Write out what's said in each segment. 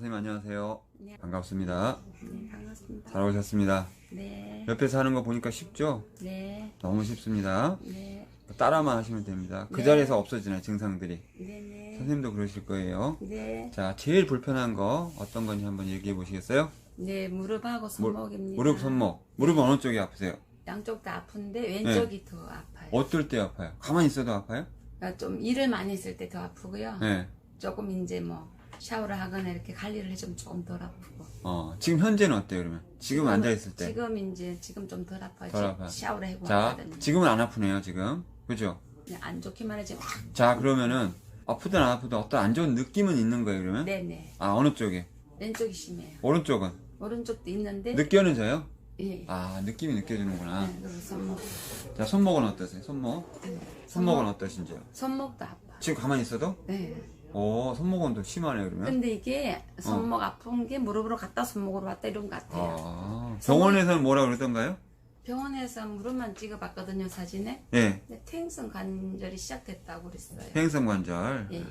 선생님 안녕하세요. 네. 반갑습니다. 네, 반갑습니다. 잘 오셨습니다. 네, 옆에서 하는 거 보니까 쉽죠? 네, 너무 쉽습니다. 네, 따라만 하시면 됩니다. 그 네. 자리에서 없어지나요, 증상들이. 네, 네, 선생님도 그러실 거예요. 네, 자, 제일 불편한 거 어떤 건지 한번 얘기해 보시겠어요? 네, 무릎하고 손목입니다. 무릎, 손목. 무릎은 어느 쪽이 아프세요? 양쪽 다 아픈데 왼쪽이 더 아파요. 어떨 때 아파요? 가만히 있어도 아파요? 그러니까 좀 일을 많이 했을 때 더 아프고요. 네. 조금 이제 뭐 샤워를 하거나 이렇게 관리를 해주면 조금 덜 아프고. 어, 지금 현재는 어때요, 그러면? 지금 앉아있을 때. 지금 이제 지금 좀 덜 아파요. 덜 아파요. 샤워를 해고 자, 왔거든요. 지금은 안 아프네요, 지금. 그죠? 그냥 안 좋기만 하지. 자, 그러면은 아프든 안 아프든 어떤 안 좋은 느낌은 있는 거예요, 그러면? 네, 네. 아, 어느 쪽에? 왼쪽이 심해요. 오른쪽은? 오른쪽도 있는데. 느껴져요? 예. 아, 느낌이 느껴지는구나. 네, 그리고 손목. 자, 손목은 어떠세요? 손목? 네. 손목은 어떠신지요? 손목도 아파. 지금 가만히 있어도? 네. 오, 손목은 더 심하네, 그러면? 근데 이게 손목 아픈 게 무릎으로 갔다 손목으로 왔다 이런 것 같아요. 아, 병원에서는 뭐라 그러던가요? 병원에서 무릎만 찍어봤거든요 사진에. 예, 근데 퇴행성 관절이 시작됐다고 그랬어요. 해행성 관절. 예. 예.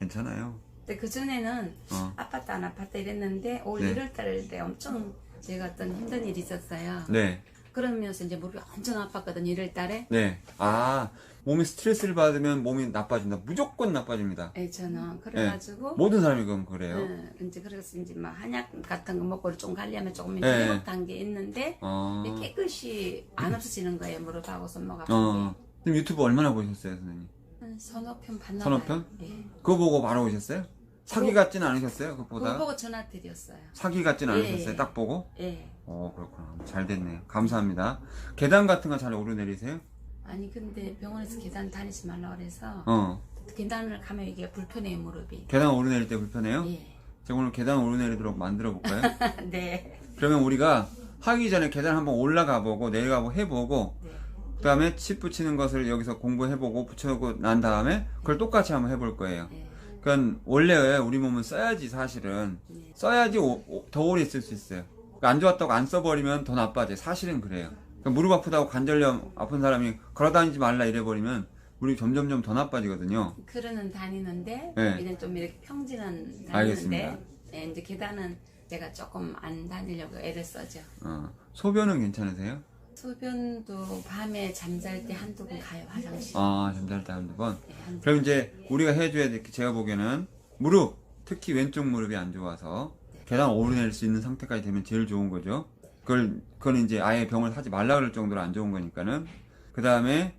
괜찮아요. 근데 그 전에는 어, 아팠다 안 아팠다 이랬는데 올 네. 1월달 때 엄청 제가 어떤 힘든 일이 있었어요. 네, 그러면서 이제 무릎이 엄청 아팠거든요 1월 달에. 네. 아, 몸이 스트레스를 받으면 몸이 나빠진다. 무조건 나빠집니다. 예, 저는 그래가지고. 모든 사람이 그럼 그래요. 예, 이제 그래서 이제 막 한약 같은 거 먹고 좀 관리하면 조금 네. 회복 단계 있는데 어, 이게 깨끗이 안 없어지는 거예요 무릎하고 손목 아픈 어. 게. 그럼 유튜브 얼마나 보셨어요, 선생님? 한 서너 편 봤나 서너 봐요. 편? 예. 그거 보고 바로 오셨어요? 사기 같진 않으셨어요? 그거 그것보다? 보고 전화 드렸어요. 사기 같진 예, 않으셨어요? 예. 딱 보고? 예. 어, 그렇구나. 잘 됐네요. 감사합니다. 계단 같은 거 잘 오르내리세요? 아니 근데 병원에서 계단 다니지 말라 그래서 어. 계단을 가면 이게 불편해요 무릎이. 계단 오르내릴 때 불편해요? 예. 제가 오늘 계단 오르내리도록 만들어 볼까요? 네. 그러면 우리가 하기 전에 계단 한번 올라가 보고 내려가 보고 해보고 네. 그 다음에 칩 붙이는 것을 여기서 공부해보고 붙여고 난 다음에 그걸 똑같이 한번 해볼 거예요. 예. 그러니까 원래 우리 몸은 써야지 사실은 네. 써야지 오- 오- 더 오래 있을 수 있어요. 그러니까 안 좋았다고 안 써버리면 더 나빠져요. 사실은 그래요. 그러니까 무릎 아프다고 관절염 아픈 사람이 걸어다니지 말라 이래버리면 무릎이 점점점 더 나빠지거든요. 그러는 다니는데 네. 여기는 좀 이렇게 평지는. 다니는데 예, 이제 계단은 제가 조금 안 다니려고 애를 써죠. 어, 소변은 괜찮으세요? 소변도 밤에 잠잘 때 한두 번 가요 화장실. 아 잠잘 때 한두 번. 예, 한 그럼 이제 우리가 해줘야 될 게 제가 보기에는 무릎 특히 왼쪽 무릎이 안 좋아서 계단 오르낼 수 있는 상태까지 되면 제일 좋은 거죠. 그걸 그건 이제 아예 병을 하지 말라 그럴 정도로 안 좋은 거니까는 그 다음에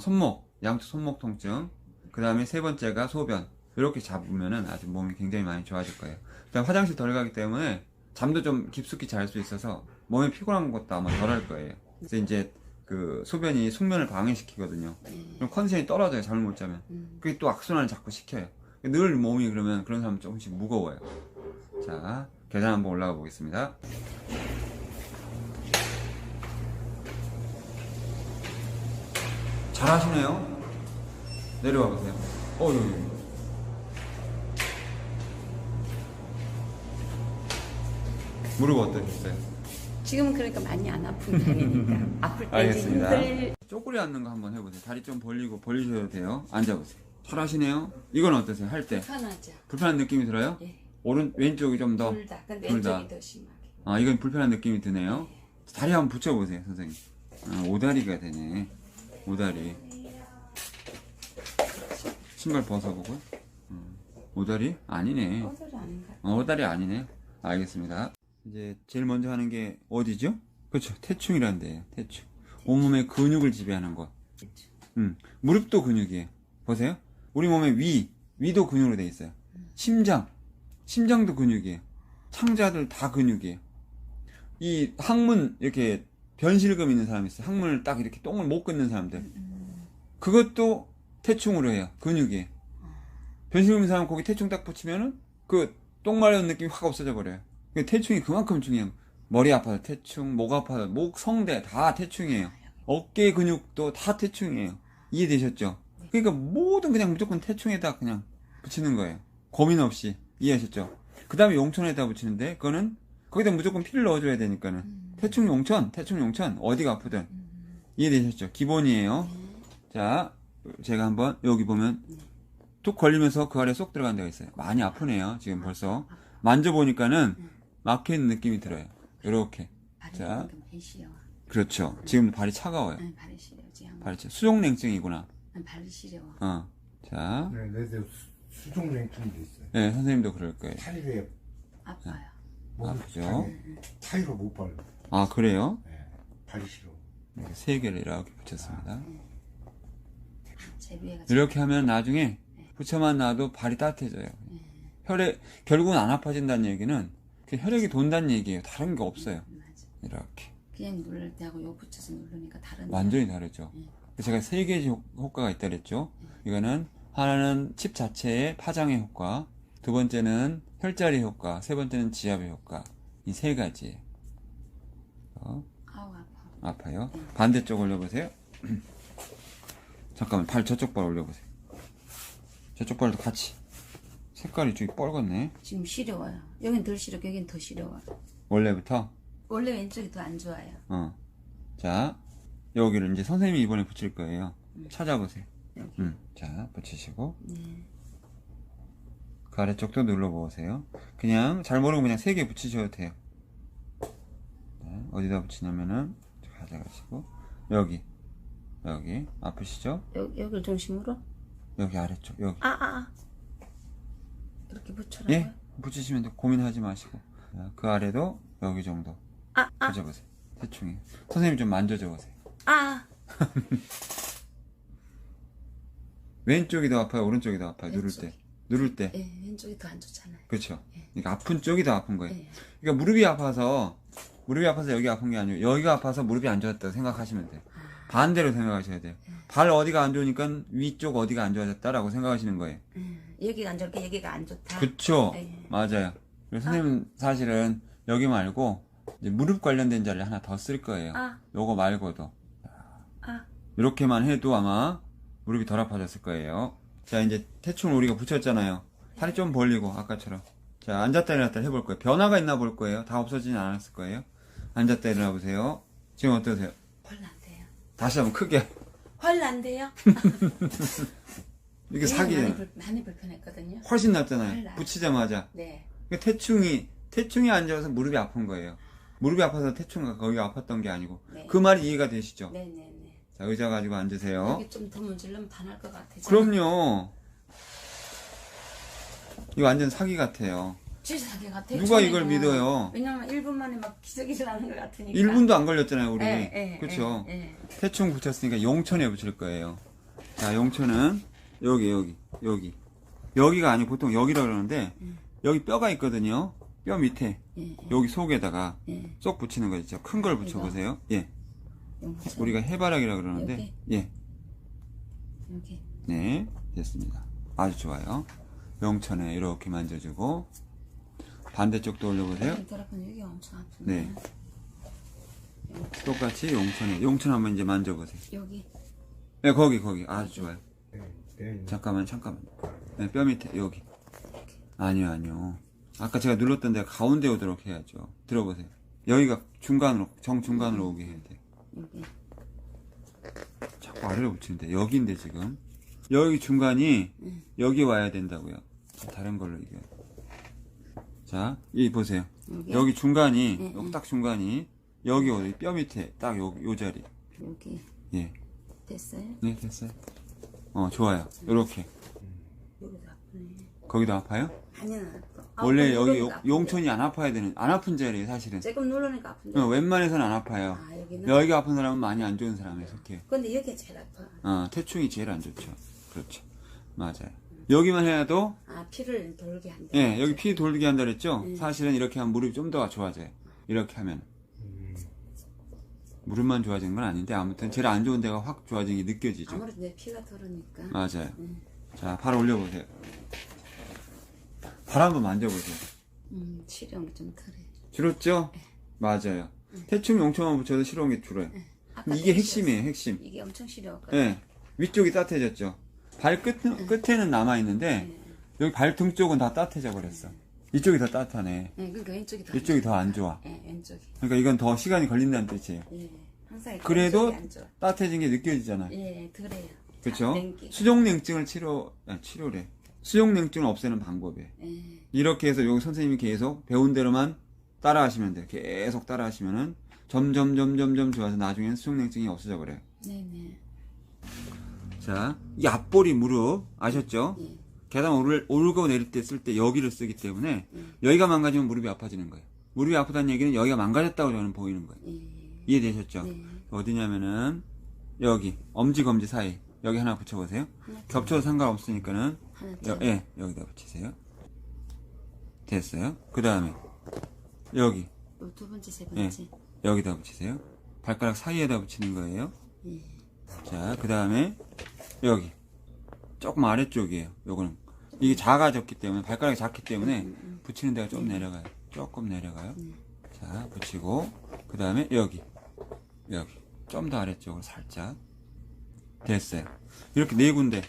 손목 양쪽 손목 통증 그 다음에 세 번째가 소변 이렇게 잡으면은 아주 몸이 굉장히 많이 좋아질 거예요. 그다음 화장실 덜 가기 때문에 잠도 좀 깊숙이 잘 수 있어서 몸이 피곤한 것도 아마 덜 할 거예요. 그래서 이제 그 소변이 숙면을 방해시키거든요. 예. 그럼 컨디션이 떨어져요. 잠을 못 자면. 음. 그게 또 악순환을 자꾸 시켜요. 늘 몸이 그러면 그런 사람 은 조금씩 무거워요. 자, 계단 한번 올라가 보겠습니다. 잘 하시네요. 내려와 보세요. 어, 여기, 여기. 무릎 어떠셨어요? 지금은 그러니까 많이 안 아픈 편이니까 아플 때 이제 알겠습니다. 힘들 쪼그리 앉는 거 한번 해보세요. 다리 좀 벌리고 벌리셔도 돼요. 앉아보세요. 잘 하시네요. 이건 어떠세요? 할 때. 편하죠. 불편한 느낌이 들어요? 예. 오른 왼쪽이 좀 더. 둘 다. 근데 둘 다. 왼쪽이 더 심하게. 아 이건 불편한 느낌이 드네요. 다리 한번 붙여보세요, 선생님. 아, 오다리가 되네. 오다리. 신발 벗어보고. 음, 오다리? 아니네. 어설이 아닌가? 어, 오다리 아니네. 알겠습니다. 이제 제일 먼저 하는 게 어디죠? 그렇죠. 태충이라는 데예요. 태충. 온몸의 근육을 지배하는 것. 음, 무릎도 근육이에요. 보세요. 우리 몸의 위, 위도 근육으로 돼 있어요. 심장, 심장도 근육이에요. 창자들 다 근육이에요. 이 항문 이렇게 변실금 있는 사람이 있어요. 항문을 딱 이렇게 똥을 못 끊는 사람들. 그것도 태충으로 해요. 근육이에요. 변실금 있는 사람 거기 태충 딱 붙이면은 그 똥 마려운 느낌이 확 없어져 버려요. 그 태충이 그만큼 중요해요. 머리 아파도 태충, 목 아파도 목, 성대 다 태충이에요. 어깨 근육도 다 태충이에요. 이해되셨죠? 그러니까 모든 그냥 무조건 태충에다 그냥 붙이는 거예요. 고민 없이 이해하셨죠? 그 다음에 용천에다 붙이는데 그거는 거기다 무조건 피를 넣어줘야 되니까는 태충 용천, 태충 용천 어디가 아프든 이해되셨죠? 기본이에요. 자, 제가 한번 여기 보면 툭 걸리면서 그 아래 쏙 들어간 데가 있어요. 많이 아프네요. 지금 벌써 만져보니까는 막혀 있는 느낌이 들어요. 이렇게. 발이 자. 그렇죠. 지금 발이 차가워요. 응, 발이 차- 수족냉증이구나. 시려워. 어. 자, 네, 내도 수족냉증도 있어요. 네, 선생님도 그럴 거예요. 타이르에 아파요. 아프죠? 타이로 못 발로. 아, 그래요? 네, 발이 싫어. 이렇게 세 개를 이렇게 붙였습니다. 제 위에가 이렇게 하면 나중에 붙여만 놔도 발이 따뜻해져요. 혈액, 결국은 안 아파진다는 얘기는 그 혈액이 돈다는 얘기예요. 다른 게 없어요. 맞아. 이렇게. 그냥 누를 때하고 요 붙여서 누르니까 다른. 완전히 다르죠. 제가 세 개의 효- 효과가 있다 그랬죠. 이거는 하나는 칩 자체의 파장의 효과, 두 번째는 혈자리 효과, 세 번째는 지압의 효과. 이 세 가지. 어, 아우 아파. 아파요. 반대쪽 올려보세요. 잠깐만, 발 저쪽 발 올려보세요. 저쪽 발도 같이. 색깔이 좀 뻘겋네. 지금 시려워요. 여긴 덜 시려, 여긴 더 시려워. 원래부터. 원래 왼쪽이 더 안 좋아요. 어. 자, 여기를 이제 선생님이 이번에 붙일 거예요. 찾아보세요. 여기. 음, 자, 붙이시고. 네. 그 아래쪽도 눌러보세요. 그냥 잘 모르고 그냥 세 개 붙이셔도 돼요. 네, 어디다 붙이냐면은 가져가시고 여기 여기 아프시죠? 여기 여기를 중심으로. 여기 아래쪽 여기 아 아. 아. 이렇게 붙여라고요? 예 붙이시면 돼요. 고민하지 마시고 자, 그 아래도 여기 정도 아 아. 붙여보세요. 대충이 선생님 좀 만져줘 보세요. 아. 왼쪽이 더 아파요, 오른쪽이 더 아파요. 누를 때. 누를 때 예, 왼쪽이 더 안 좋잖아요. 그렇죠. 그러니까 아픈 쪽이 더 아픈 거예요. 예. 그러니까 무릎이 아파서 무릎이 아파서 여기 아픈 게 아니고 여기가 아파서 무릎이 안 좋았다고 생각하시면 돼요. 반대로 생각하셔야 돼요. 발 어디가 안 좋으니까 위쪽 어디가 안 좋아졌다라고 생각하시는 거예요. 음, 여기가 안 좋게 여기가 안 좋다. 그쵸? 네. 맞아요. 그래서 선생님 사실은 여기 말고 이제 무릎 관련된 자리를 하나 더 쓸 거예요. 아. 요거 말고도. 아. 이렇게만 해도 아마 무릎이 덜 아파졌을 거예요. 자, 이제 태충을 우리가 붙였잖아요. 팔이 좀 벌리고, 아까처럼. 자, 앉았다 일어났다 해볼 거예요. 변화가 있나 볼 거예요. 다 없어지진 않았을 거예요. 앉았다 일어나 보세요. 지금 어떠세요? 훨 난데요. 다시 한번 크게. 훨 난데요. 이게 많이, 사기잖아요. 불, 많이 불편했거든요. 훨씬 훨 낫잖아요. 붙이자마자. 네. 그 태충이, 태충이 앉아서 무릎이 아픈 거예요. 무릎이 아파서 태충가 거기가 아팠던 게 아니고. 네. 그 말이 이해가 되시죠? 네네네. 자, 의자 가지고 앉으세요. 여기 좀 더 문질러면 다날것 같아요. 그럼요. 이거 완전 사기 같아요. 진짜 사기 같아요. 누가 처음에는. 이걸 믿어요? 왜냐면 1분 만에 막 기적이 일어나는 것 같으니까. 1분도 안 걸렸잖아요, 우리. 예. 태충 붙였으니까 용천에 붙일 거예요. 자, 용천은 여기, 여기, 여기. 여기가 아니고 보통 여기라 그러는데, 여기 뼈가 있거든요. 뼈 밑에. 예, 예. 여기 속에다가 예. 쏙 붙이는 거 있죠. 큰 걸 붙여보세요. 예. 우리가 해바라기라 그러는데, 여기? 예. 여기. 네, 됐습니다. 아주 좋아요. 용천에 이렇게 만져주고, 반대쪽도 올려보세요. 아픈데. 네. 똑같이 용천에, 용천 한번 이제 만져보세요. 여기. 네, 거기, 거기. 아주 좋아요. 네, 네. 잠깐만, 잠깐만. 네, 뼈 밑에, 여기. 아니요, 아니요. 아까 제가 눌렀던 데가 가운데 오도록 해야죠. 들어보세요. 여기가 중간으로, 정중간으로 오게 해야 돼요. 여기. 자꾸 아래로 붙이는데, 여기인데, 지금. 여기 중간이, 여기 와야 된다고요. 자, 다른 걸로 이겨. 자, 이 보세요. 여기. 여기 중간이, 응, 여기 딱 중간이, 여기 어디, 뼈 밑에, 딱 요, 요 자리. 여기. 예. 됐어요? 네, 됐어요. 어, 좋아요. 요렇게. 여기도 아프네. 거기도 아파요? 아니야. 아, 원래 여기 누르니까 용- 아픈데. 용천이 안 아파야 되는 안 아픈 자리에요 사실은 조금 누르니까 아픈데. 어, 웬만해서는 안 아파요 아, 여기는? 여기가 아픈 사람은 많이 안 좋은 사람에 속해요 근데 여기가 제일 아파. 어, 태충이 제일 안 좋죠 그렇죠 맞아요 여기만 해도 아, 피를 돌게 한다. 예 여기 피 돌게 한다 그랬죠 네. 사실은 이렇게 하면 무릎이 좀 더 좋아져요 이렇게 하면 음, 무릎만 좋아지는 건 아닌데 아무튼 제일 안 좋은 데가 확 좋아지는 게 느껴지죠 아무래도 내 피가 돌으니까. 맞아요 음. 자 발 올려보세요 발 한번 만져보세요 음, 치료는 좀 덜해. 줄었죠? 맞아요 태충 용천만 붙여도 싫어온 게 줄어요 아까 이게 또 핵심이에요, 핵심. 이게 엄청 시려웠거든. 예. 위쪽이 따뜻해졌죠. 발 끝, 끝에는 남아있는데, 여기 발등 쪽은 다 따뜻해져 버렸어. 이쪽이 더 따뜻하네. 예, 그러니까 왼쪽이 더. 이쪽이 더 안 좋아. 예, 왼쪽이. 그러니까 이건 더 시간이 걸린다는 뜻이에요. 예, 항상 이렇게 그래도 왼쪽이 안 좋아. 따뜻해진 게 느껴지잖아요. 예, 덜해요. 그쵸? 냉기. 수족냉증을 치료, 아, 치료래. 수용냉증을 없애는 방법이에요. 예. 이렇게 해서 여기 선생님이 계속 배운 대로만 따라 하시면 돼요. 계속 따라 하시면은 점점 점점 점 좋아서 나중에는 수용냉증이 없어져 버려요. 네 네. 자, 이 앞볼이 무릎 아셨죠? 예. 계단 오를, 오르고 내릴 때 쓸 때 여기를 쓰기 때문에 음. 여기가 망가지면 무릎이 아파지는 거예요. 무릎이 아프다는 얘기는 여기가 망가졌다고 저는 보이는 거예요. 예. 이해되셨죠? 네. 어디냐면은 여기 엄지 검지 사이 여기 하나 붙여보세요. 하나 더. 겹쳐도 상관없으니까는 여, 더. 예 여기다 붙이세요. 됐어요. 그 다음에 여기 요두 번째 세 예. 번째. 여기다 붙이세요. 발가락 사이에다 붙이는 거예요. 예. 자, 그 다음에 여기 조금 아래쪽이에요. 요거는 이게 작아졌기 때문에 발가락이 작기 때문에 붙이는 데가 좀 내려가요. 조금 내려가요. 자, 붙이고 그 다음에 여기 여기 좀 더 아래쪽으로 살짝 됐어요. 이렇게 네 군데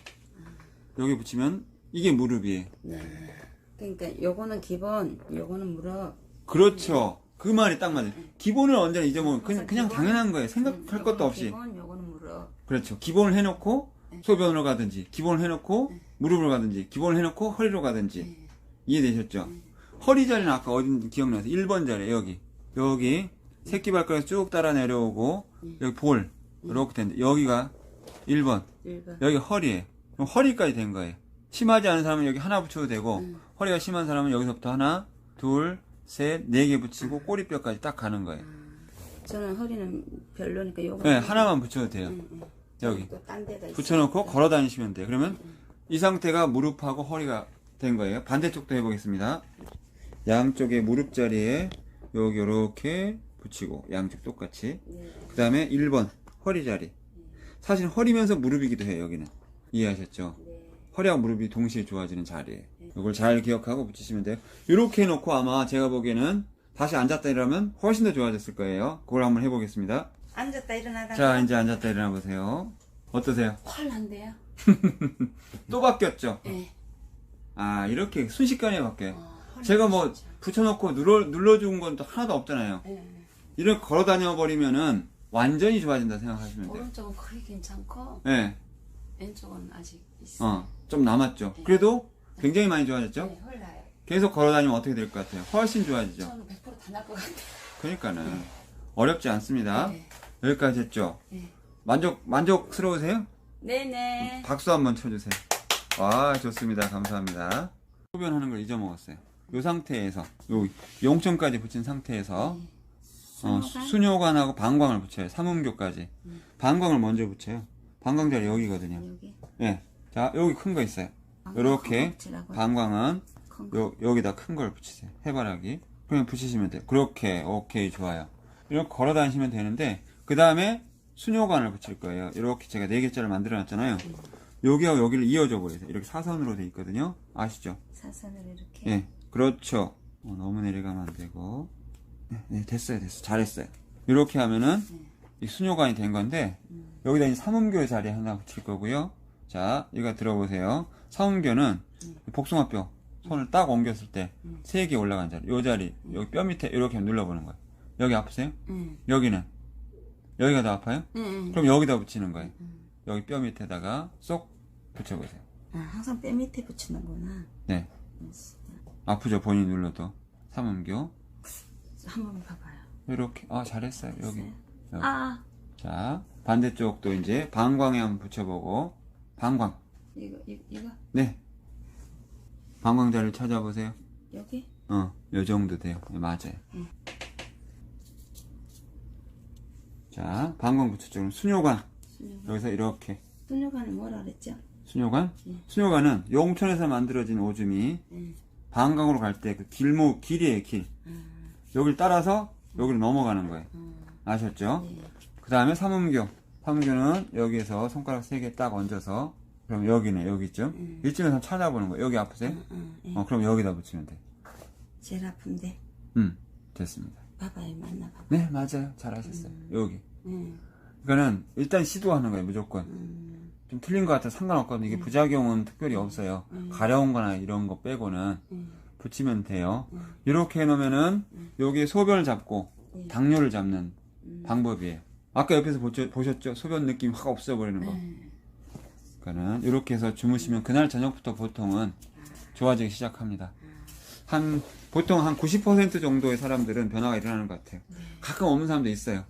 여기 붙이면 이게 무릎이에요. 네. 그러니까 요거는 기본, 요거는 무릎. 그렇죠. 그 말이 딱 맞아요. 기본을 언제나 잊어먹으면 그냥, 그냥 기본. 당연한 거예요. 생각할 음, 것도 없이. 기본, 요거는 무릎. 그렇죠. 기본을 해놓고 소변으로 가든지, 기본을 해놓고 무릎으로 가든지, 기본을 해놓고 허리로 가든지. 이해되셨죠? 허리 자리는 아까 어딘지 기억나서 1번 자리 여기. 여기 새끼 발가락 쭉 따라 내려오고 여기 볼 이렇게 되는데 여기가 1번. 1번. 여기 허리에. 그럼 허리까지 된 거예요. 심하지 않은 사람은 여기 하나 붙여도 되고 허리가 심한 사람은 여기서부터 하나, 둘, 셋, 네 개 붙이고 꼬리뼈까지 딱 가는 거예요. 저는 허리는 별로니까 요거. 네, 하나만 붙여도 돼요. 여기. 또딴 데가 있어. 붙여놓고 걸어 다니시면 돼요. 그러면 이 상태가 무릎하고 허리가 된 거예요. 반대쪽도 해보겠습니다. 양쪽에 무릎 자리에 여기 이렇게 붙이고 양쪽 똑같이. 그 다음에 1번 허리 자리. 사실 허리면서 무릎이기도 해요. 여기는 이해하셨죠? 허리하고 무릎이 동시에 좋아지는 자리에. 이걸 잘 기억하고 붙이시면 돼요. 이렇게 해놓고 아마 제가 보기에는 다시 앉았다 일어나면 훨씬 더 좋아졌을 거예요. 그걸 한번 해보겠습니다. 앉았다 일어나다가. 자 이제 앉았다 일어나 보세요. 어떠세요? 펄 난대요. 또 바뀌었죠? 예. 아 이렇게 순식간에 바뀌어요 어, 허리 제가 뭐 진짜. 붙여놓고 눌러, 눌러준 건 또 하나도 없잖아요 예. 이렇게 걸어 다녀 버리면은 완전히 좋아진다 생각하시면 돼요 오른쪽은 거의 괜찮고 예, 왼쪽은 아직 있어. 어, 좀 남았죠 그래도 굉장히 많이 좋아졌죠 네, 헐나요. 계속 걸어 다니면 어떻게 될 것 같아요 훨씬 좋아지죠 저는 100%다 날 것 같아요. 그러니까는 어렵지 않습니다 네. 여기까지 했죠 네. 만족, 만족스러우세요? 네네. 박수 한번 쳐주세요. 와, 좋습니다. 감사합니다. 소변하는 걸 잊어먹었어요. 이 상태에서, 요, 용천까지 붙인 상태에서, 어, 수뇨관? 수뇨관하고 방광을 붙여요. 삼음교까지. 방광을 먼저 붙여요. 방광 자리 여기거든요. 여기. 예. 자, 여기 큰 거 있어요. 요렇게 붙이라고요? 방광은 큰 거. 요, 여기다 큰 걸 붙이세요. 해바라기. 그냥 붙이시면 돼요. 그렇게, 오케이, 좋아요. 이렇게 걸어 다니시면 되는데, 그 다음에 수뇨관을 붙일 거예요. 이렇게 제가 네 개짜리를 만들어 놨잖아요. 여기하고 여기를 이어줘 버려요. 이렇게 사선으로 돼 있거든요. 아시죠? 사선으로 이렇게. 예. 그렇죠. 어, 너무 내려가면 안 되고. 네, 네, 됐어요, 됐어. 잘했어요. 이렇게 하면은 이 수뇨관이 된 건데, 여기다 이제 삼음교 자리에 하나 붙일 거고요. 자, 이거 들어보세요. 삼음교는 복숭아뼈 손을 딱 옮겼을 때 세 개 올라간 자리, 요 자리, 여기 뼈 밑에 이렇게 눌러보는 거예요. 여기 아프세요? 응. 여기는 여기가 더 아파요? 응. 응. 그럼 여기다 붙이는 거예요. 여기 뼈 밑에다가 쏙 붙여보세요. 아, 항상 뼈 밑에 붙이는구나. 네. 아프죠? 본인 눌러도. 삼음교. 한번 봐봐요. 이렇게. 아, 잘했어요. 여기. 여기. 아, 자, 반대쪽도 이제 방광에 한번 붙여보고. 방광. 이거, 이, 이거, 네. 방광 자리를 찾아보세요. 여기? 어, 요 정도 돼요. 네, 맞아요. 자, 방광 붙였죠. 그럼 수뇨관. 수뇨관. 여기서 이렇게. 수뇨관을 뭐라 그랬죠? 수뇨관? 수뇨관은 용천에서 만들어진 오줌이 응. 방광으로 갈 때 그 길목, 길이에요, 길. 여기를 따라서 여기로 넘어가는 거예요. 아셨죠? 네. 그 다음에 삼음교. 삼음교는 여기에서 손가락 세 개 딱 얹어서, 그럼 여기네, 여기쯤. 이쯤에서 찾아보는 거예요. 여기 아프세요? 응, 응. 어, 그럼 여기다 붙이면 돼. 제일 아픈데. 음, 됐습니다. 맞나 봐봐. 네, 맞아요. 잘하셨어요. 여기. 응. 그러니까는 일단 시도하는 거예요, 무조건. 음, 좀 틀린 것 같아 상관없거든요. 이게 부작용은 특별히 없어요. 가려운 거나 이런 거 빼고는 음. 붙이면 돼요. 이렇게 해놓으면은 여기에 소변을 잡고 당뇨를 잡는 방법이에요. 아까 옆에서 보죠- 보셨죠? 소변 느낌 확 없어버리는 거. 음. 그러니까는 이렇게 해서 주무시면 그날 저녁부터 보통은 좋아지기 시작합니다. 한 보통 한 90% 정도의 사람들은 변화가 일어나는 것 같아요. 가끔 없는 사람도 있어요.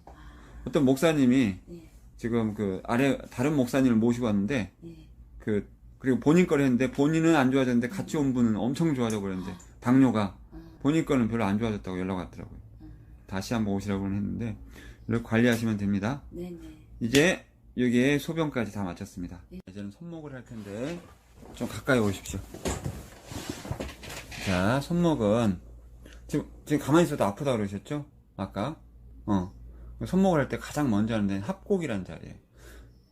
어떤 목사님이 예. 지금 그 아래 다른 목사님을 모시고 왔는데 예. 그 그리고 본인 거를 했는데 본인은 안 좋아졌는데 같이 온 분은 엄청 좋아져 버렸는데 당뇨가 본인 거는 별로 안 좋아졌다고 연락 왔더라고요. 다시 한번 오시라고 했는데 이렇게 관리하시면 됩니다. 네네. 이제 여기에 소변까지 다 마쳤습니다. 이제는 손목을 할 텐데 좀 가까이 오십시오. 자, 손목은 지금 지금 가만히 있어도 아프다 그러셨죠? 아까 어 손목을 할 때 가장 먼저 하는 데는 합곡이라는 자리예요.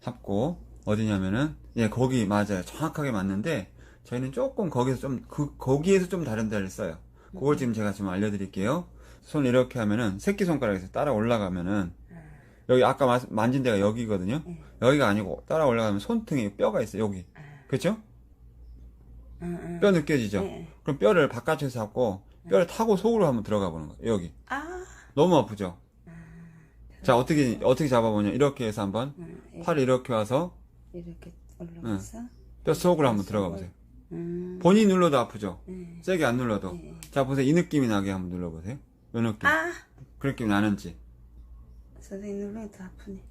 합곡 어디냐면은 예 거기 맞아요. 정확하게 맞는데 저희는 조금 거기서 좀 그 거기에서 좀 다른 데를 써요. 그걸 지금 제가 지금 알려드릴게요. 손 이렇게 하면은 새끼 손가락에서 따라 올라가면은 여기 아까 마- 만진 데가 여기거든요. 여기가 아니고 따라 올라가면 손등에 뼈가 있어요. 여기. 그렇죠? 응, 응. 뼈 느껴지죠? 네. 그럼 뼈를 바깥에서 잡고 뼈를 타고 속으로 한번 들어가 보는 거예요. 여기. 아. 너무 아프죠? 자, 어떻게 어떻게 잡아보냐? 이렇게 해서 한번 응, 예. 팔을 이렇게 와서 이렇게 올라가서. 뼈 속으로 한번 들어가 보세요. 음. 본인 눌러도 아프죠? 네. 세게 안 눌러도. 네. 자, 보세요. 이 느낌이 나게 한번 눌러보세요. 이 느낌. 아. 그 느낌 나는지. 선생님 누르면 더 아프네.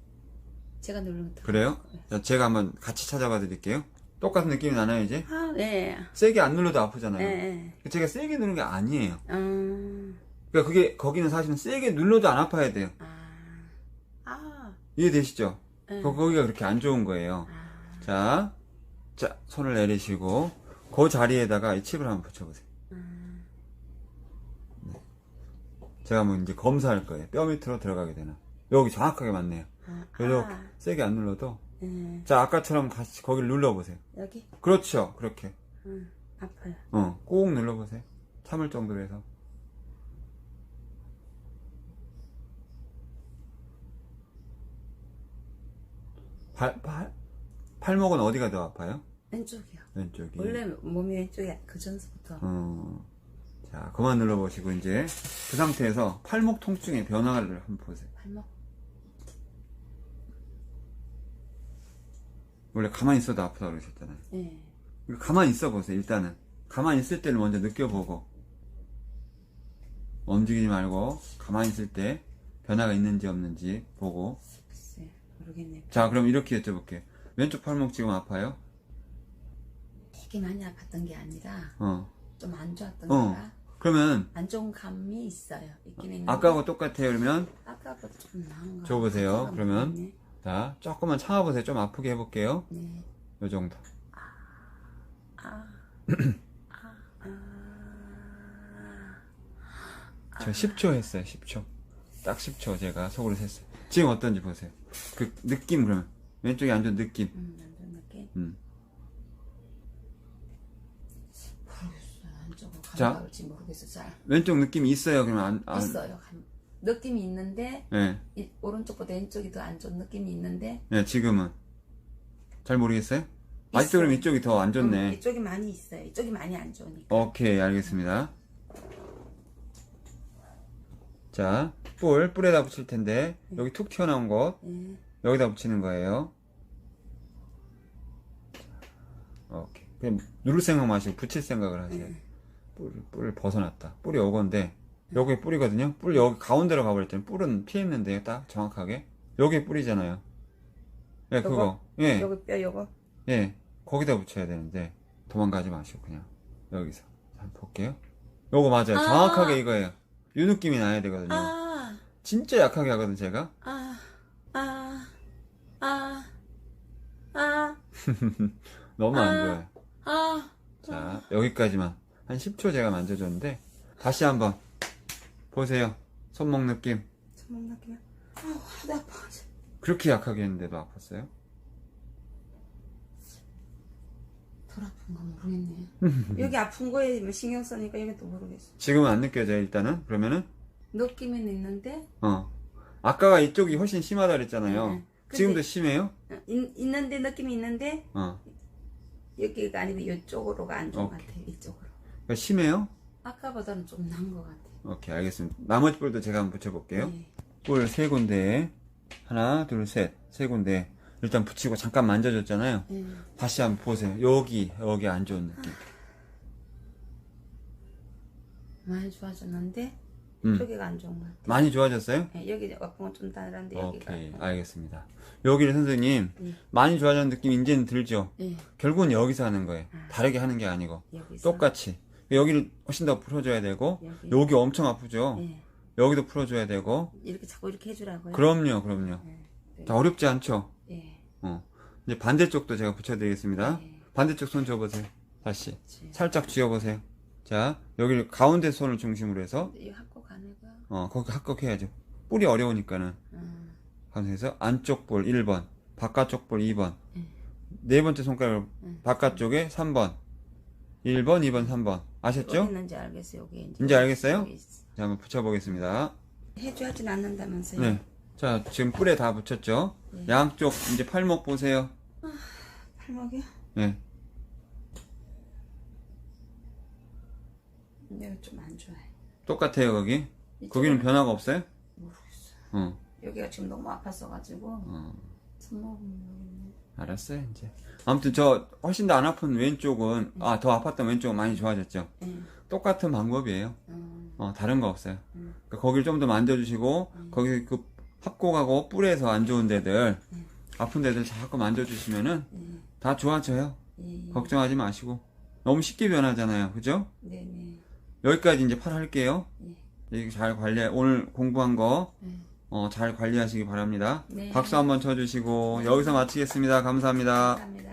제가 누르면 더. 그래요? 자, 제가 한번 같이 찾아봐 드릴게요. 똑같은 느낌이 나나요, 이제? 아, 네. 세게 안 눌러도 아프잖아요. 네. 제가 세게 누르는 게 아니에요. 음. 그러니까 그게 거기는 사실은 세게 눌러도 안 아파야 돼요. 아. 아. 이해되시죠? 네. 거- 거기가 그렇게 안 좋은 거예요. 아. 자, 자 손을 내리시고 그 자리에다가 이 칩을 한번 붙여보세요. 음. 네. 제가 뭐 이제 검사할 거예요. 뼈 밑으로 들어가게 되나? 여기 정확하게 맞네요. 아. 이렇게 아. 세게 안 눌러도 네. 자 아까처럼 같이 거기를 눌러보세요. 여기. 그렇죠, 그렇게 응. 아파요. 어, 꾹 눌러보세요. 참을 정도로 해서. 발, 발, 팔목은 어디가 더 아파요? 왼쪽이요. 왼쪽이. 원래 몸이 왼쪽이 그 전서부터. 어, 자, 그만 눌러보시고, 이제, 그 상태에서 팔목 통증의 변화를 한번 보세요. 발목. 원래 가만히 있어도 아프다 그러셨잖아요. 네. 이거 가만히 있어 보세요, 일단은. 가만히 있을 때를 먼저 느껴보고. 움직이지 말고, 가만히 있을 때 변화가 있는지 없는지 보고. 글쎄 모르겠네. 자, 그럼 이렇게 여쭤볼게요. 왼쪽 팔목 지금 아파요? 되게 많이 아팠던 게 아니라 어. 좀 안 좋았던 어. 거라 그러면, 안 좋은 감이 있어요. 있긴 있는데. 아까하고 똑같아요, 그러면? 아까보다 좀 나은 거. 줘보세요, 아까가 그러면. 자, 조금만 참아보세요. 좀 아프게 해볼게요. 네. 요 정도. 아. 저 10초 했어요, 10초. 딱 10초 제가 속으로 셌어요. 지금 어떤지 보세요. 그 느낌, 그러면. 왼쪽이 안 좋은 느낌. 음, 안 좋은 느낌. 음. 모르겠어요. 안쪽으로 자. 감각을 지 모르겠어. 잘. 왼쪽 느낌이 있어요, 그러면 안, 안. 있어요. 감, 느낌이 있는데 예, 이, 오른쪽보다 왼쪽이 더 안 좋은 느낌이 있는데. 예, 지금은. 잘 모르겠어요? 아직도 그럼 이쪽이 더 안 좋네. 음, 이쪽이 많이 있어요. 이쪽이 많이 안 좋으니까. 오케이, 알겠습니다. 자, 뿔, 뿔에다 붙일 텐데, 여기 툭 튀어나온 곳, 예. 여기다 붙이는 거예요. 오케이. 그냥 누를 생각 마시고 붙일 생각을 하세요. 뿔, 뿔을 벗어났다. 뿔이 요건데, 여기 뿔이거든요? 뿔 여기 가운데로 가버렸더니 뿔은 피했는데요, 딱 정확하게. 여기 뿔이잖아요. 예, 그거. 요거? 예, 여기 뼈 요거. 예. 거기다 붙여야 되는데, 도망가지 마시고, 그냥. 여기서. 한번 볼게요. 요거 맞아요. 아. 정확하게 이거예요. 이 느낌이 나야 되거든요. 아, 진짜 약하게 하거든, 제가. 아, 아, 아, 아, 너무 안 아. 좋아요. 아. 자, 여기까지만. 한 10초 제가 만져줬는데, 다시 한번. 보세요. 손목 느낌. 손목 느낌이. 아우, 하도 아파. 그렇게 약하게 했는데도 아팠어요? 덜 아픈 거 모르겠네. 여기 아픈 거에 뭐 신경 쓰니까 이게 또 모르겠어. 지금은 안 느껴져요, 일단은? 그러면은? 느낌은 있는데, 어. 아까가 이쪽이 훨씬 심하다 그랬잖아요. 네. 근데- 지금도 심해요? 어, 있, 있는데 느낌이 있는데, 어. 여기가 아니고 이쪽으로가 안 좋은 것. 같아요. 이쪽으로. 그러니까 심해요? 아까보다는 좀 나은 것 같아요. 오케이, 알겠습니다. 나머지 뿔도 제가 한번 붙여볼게요. 네. 뿔세 군데. 하나, 둘, 셋. 세 군데. 일단 붙이고 잠깐 만져줬잖아요. 예. 다시 한번 보세요. 여기, 여기 안 좋은 느낌. 많이 좋아졌는데 음. 저기가 안 좋은 것 같아. 많이 좋아졌어요? 예, 여기 아픈 건좀 다른데 여기가. 오케이, 알겠습니다. 여기를 선생님, 예. 많이 좋아졌는 느낌 이제는 들죠? 예, 결국은 여기서 하는 거예요. 아. 다르게 하는 게 아니고. 여기서. 똑같이. 여기를 훨씬 더 풀어줘야 되고, 여기. 여기 엄청 아프죠? 예. 여기도 풀어줘야 되고, 이렇게 자꾸 이렇게 해주라고요. 그럼요, 그럼요. 예. 자, 어렵지 않죠? 예. 어. 이제 반대쪽도 제가 붙여드리겠습니다. 예. 반대쪽 손 줘보세요. 다시. 그렇지. 살짝 쥐어보세요. 자, 여기를 가운데 손을 중심으로 해서, 이 학교 가는 거. 어, 거기 합격해야죠. 뿔이 어려우니까는. 음. 가운데서 안쪽 볼 1번, 바깥쪽 볼 2번. 음. 네 번째 손가락 음. 바깥쪽에 3번. 1번, 2번, 3번. 아셨죠? 여기 있는지 알겠어요. 여기 이제. 이제 알겠어요? 여기. 자, 한번 붙여보겠습니다. 해줘야진 않는다면서요. 네. 자, 지금 뿔에 다 붙였죠? 네. 양쪽 이제 팔목 보세요. 팔목이요? 네. 여기 좀안 좋아요. 똑같아요, 거기. 거기는 변화가 없어요? 모르겠어요. 어, 여기가 지금 너무 아팠어가지고 어. 손목은 여기 알았어요, 이제. 아무튼 저 훨씬 더 안 아픈 왼쪽은, 아, 더 아팠던 왼쪽은 많이 좋아졌죠? 있네. 똑같은 방법이에요. 음, 어, 다른 거 없어요. 음. 그러니까 거기를 좀 더 만져주시고, 거기 그 합곡하고 뿔에서 안 좋은 데들, 아픈 데들 자꾸 만져주시면은 네. 다 좋아져요. 예. 걱정하지 마시고. 너무 쉽게 변하잖아요. 그죠? 네네. 여기까지 이제 팔 할게요. 예. 이거 잘 관리, 오늘 공부한 거, 네. 어, 잘 관리하시기 바랍니다. 네. 박수 한번 쳐주시고, 여기서 마치겠습니다. 감사합니다. 감사합니다.